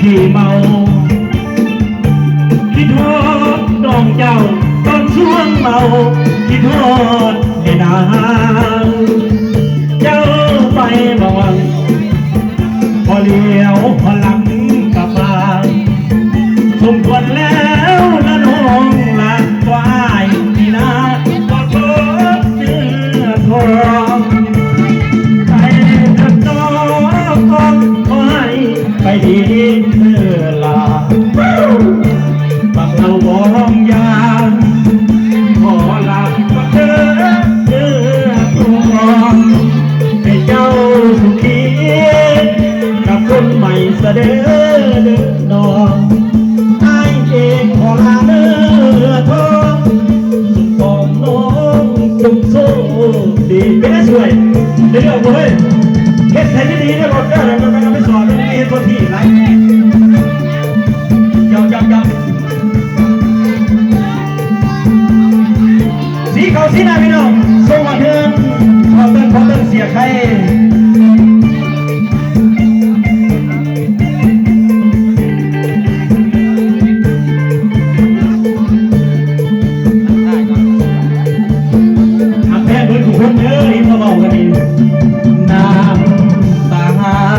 ขี่เมาคิดทอดน้องเจ้าตอนช่วงเมาคิดทอดให้นางเจ้าไปบังพอเลี้ยวพอหลังกลับมาสมควรแล้ว ดีเมื่อลาบังเอาบองยางขอลาบังเธอเนื้อทองให้เจ้าสุขีกับคนใหม่เสด็จเดินนองให้เองขอลาเนื้อทองสุดปองน้องจุกโซ่ดีไม่ได้ช่วยเดี๋ยวเว้ยเฮ็ดไทยที่ดีเนี่ยบอกได้แล้วมันไม่สอนไม่เฮ็ดตัวที่ไร คุณเอ้ยมาบอกกันเอง